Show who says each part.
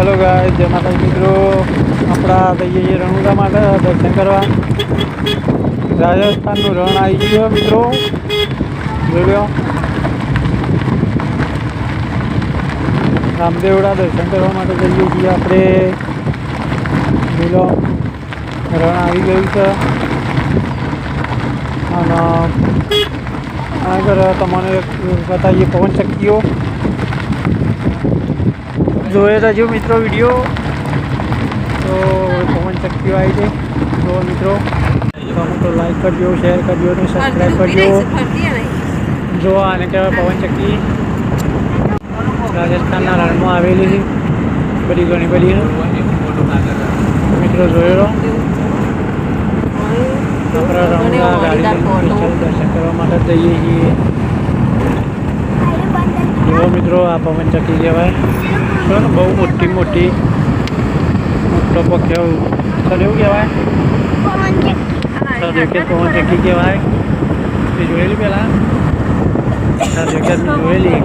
Speaker 1: Hello ગાય જય માતા મિત્રો. આપણા જઈએ છીએ રણુજા માટે દર્શન કરવા. રાજસ્થાનનું રણ આવી ગયું મિત્રો. જોઈ લો. રામદેવડા દર્શન કરવા માટે જઈએ છીએ આપણે. જોઈ લો. રણ આવી ગયું છે. અને આગળ તમને એક બતાવીએ પવન ચક્કીઓ જોયે જો મિત્રો વીડિયો તો પવન શક્તિઓ આવી છે. જો મિત્રો. તો તો લાઈક કરજો શેર કરજો અને સબસ્ક્રાઈબ કરજો. જો આને કહેવાય પવન શક્તિ. રાજસ્થાનના રણમાં આવેલી છે. બધી ઘણી બધી મિત્રો જોયેલો લો આપણા ગાડી દર્શન કરવા માટે જઈએ છીએ. જો મિત્રો આ પવન ચક્કી કહેવાય. જો બહુ મોટી મોટી મોટો પખ્યો સર એવું કહેવાય. સર કે પવન ચક્કી કહેવાય. તે જોયેલી પહેલાં સર જોયેલી?